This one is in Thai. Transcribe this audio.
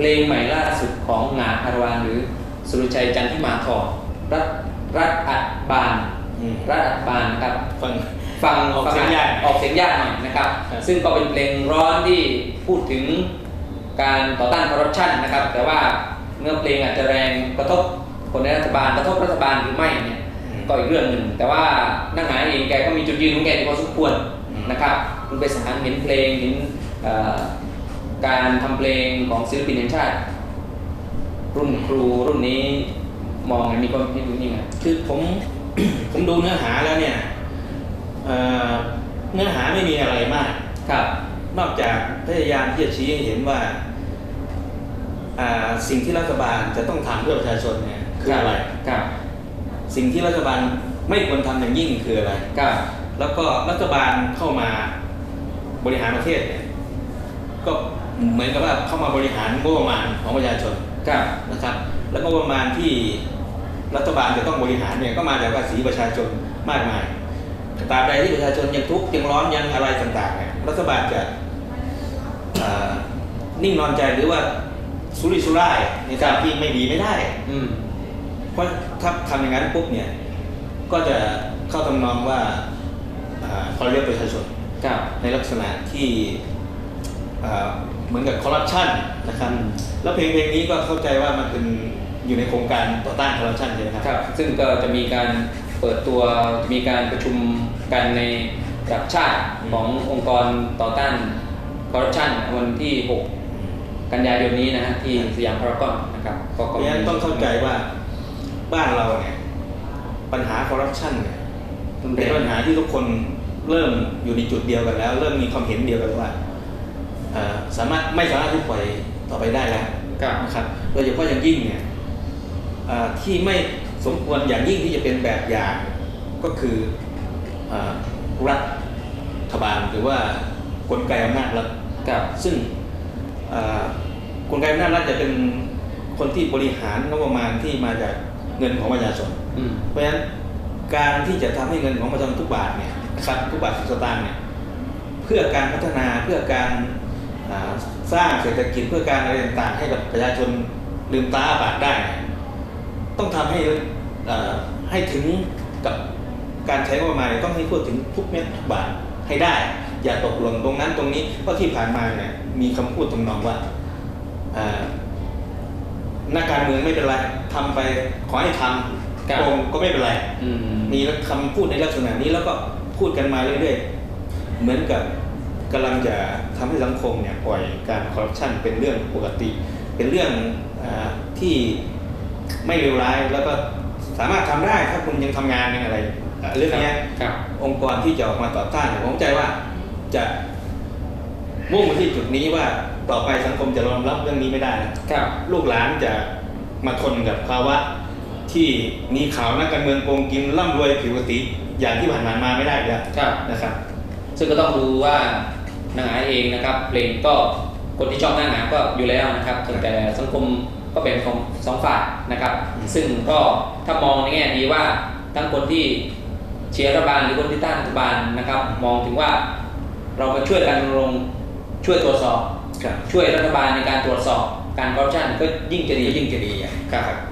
เพลงใหม่ล่าสุดของงาคารวานหรือสุรชัยจันทิมาทองรัฐรัฐอัดบานอืมรัฐอัดบานนะครับฟังฟังออกเสียงยากออกเสียงยากหน่อยนะครับครับ ซึ่งก็เป็นเพลงร้อนที่พูดถึงการต่อต้านคอร์รัปชันนะครับ แต่ว่าเนื้อเพลงอาจจะแรงกระทบคนในรัฐบาลกระทบรัฐบาลหรือไม่เนี่ยอืมก็อีกเรื่องหนึ่งแต่ว่านักหาเองแกก็มีจุดยืนของแกอยู่พอสมควรอืมนะครับ คุณไปสารเห็นเพลงเห็นเอ่อ การทำเพลงของศิลปินแห่งชาติ รุ่นครูรุ่นนี้มองไงมีความคิดยังไงคือผมผมดูเนื้อหาแล้วเนี่ยเอ่อเนื้อหาไม่มีอะไรมากครับ นอกจากพยายามที่จะชี้ให้เห็นว่าอ่าสิ่งที่รัฐบาลจะต้องทำเพื่อประชาชนเนี่ยคืออะไรครับสิ่งที่รัฐบาลไม่ควรทำอย่างยิ่งคืออะไรครับแล้วก็รัฐบาลเข้ามาบริหารประเทศเนี่ยก็ เหมือนกับว่าเข้ามาบริหารงบประมาณของประชาชนครับนะครับ แล้วก็งบประมาณที่รัฐบาลจะต้องบริหารเนี่ยก็มาจากภาษีประชาชนมากมายตราบใดที่ประชาชนยังทุกข์ยังร้อนยังอะไรต่างๆเนี่ยรัฐบาลจะเอ่อนิ่งนอนใจหรือว่าสุริสุร่ายในการที่ไม่ดีไม่ได้ อืมเพราะถ้าทำอย่างนั้นปุ๊บเนี่ย ก็จะเข้าทำนองว่าคอร์เรียประชาชนครับในลักษณะที่อ่า เหมือนกับคอร์รัปชันนะครับอืมแล้วเพลงเพลงนี้ก็เข้าใจว่ามันเป็นอยู่ในโครงการต่อต้านคอร์รัปชันใช่ไหมครับครับซึ่งก็จะมีการเปิดตัวมีการประชุมกันในระดับชาติอืมขององค์กรต่อต้านคอร์รัปชันวันที่ 6 กันยายนนี้นะฮะที่สยามพารากอนนะครับก็เพก็ราะฉะนั้นต้องเข้าใจว่าบ้านเราเนี่ยปัญหาคอร์รัปชันเนี่ยรุนแรเป็นงปัญหาที่ทุกคนเริ่มอยู่ในจุดเดียวกันแล้ว เริ่มมีความเห็นเดียวกันว่าเอ่อ สามารถไม่สามารถที่ปล่อยต่อไปได้แล้วครับนะครับโดยเฉพาะอย่างยิ่งเนี่ยอ่าที่ไม่สมควรอย่างยิ่งที่จะเป็นแบบอย่างก็คืออารัฐบาลหรือว่ากลไกอำนาจรัฐครับซึ่งอ่ากลไกอำนาจรัฐจะเป็นคนที่บริหารงบประมาณที่มาจากเงินของประชาชนอืมเพราะฉะนั้นการที่จะทำให้เงินของประชาชนทุกบาทเนี่ยนะครับทุกบาททุกสตางค์เนี่ยเพื่อการพัฒนาเพื่อการอ่า สร้างเศรษฐกิจเพื่อการอะไรต่างๆ ให้กับประชาชนลืมตาอ้าปากได้เนี่ยต้องทำให้อ่าให้ถึงกับการใช้งบประมาณเนี่ยต้องให้ทั่วถึงทุกเม็ดทุกบาทให้ได้ อย่าตกหล่นตรงนั้นตรงนี้เพราะที่ผ่านมาเนี่ยมีคำพูดทำนองว่าอ่านักการเมืองไม่เป็นไรทำไปขอให้ทำครับโกงก็ไม่เป็นไรอืมมีคำพูดในลักษณะนี้แล้วก็พูดกันมาเรื่อยๆ เหมือนกับ กำลังจะทำให้สังคมเนี่ยปล่อยการคอร์รัปชันเป็นเรื่องปกติ เป็นเรื่องอาที่ไม่เลวร้ายแล้วก็สามารถทำได้ถ้าคุณยังทำงานในอะไรอะเรื่องเนี้ยครับองค์กรที่จะออกมาต่อต้านเนี่ยผมเข้าใจว่าจะมุ่งมาที่จุดนี้ว่าต่อไปสังคมจะรองรับเรื่องนี้ไม่ได้นะครับลูกหลานจะมาทนกับภาวะที่มีข่าวนักการเมืองโกงกินร่ำรวยผิวปกติอย่างที่ผ่านมาไม่ได้อีกแล้วครับนะครับ ซึ่งก็ต้องดูว่า นางหงาเองนะครับ เพลงก็คนที่ชอบนางหงาก็อยู่แล้วนะครับแต่สังคมก็เป็นของสองฝ่ายนะครับอืมซึ่งก็ถ้ามองในแง่ดีว่าทั้งคนที่เชียร์รัฐบาลหรือคนที่ต้านรัฐบาลนะครับ มองถึงว่าเรามาช่วยกันรณรงค์ช่วยตรวจสอบครับช่วยรัฐบาลในการตรวจสอบการคอร์รัปชันก็ยิ่งจะดียิ่งจะดีอะครับ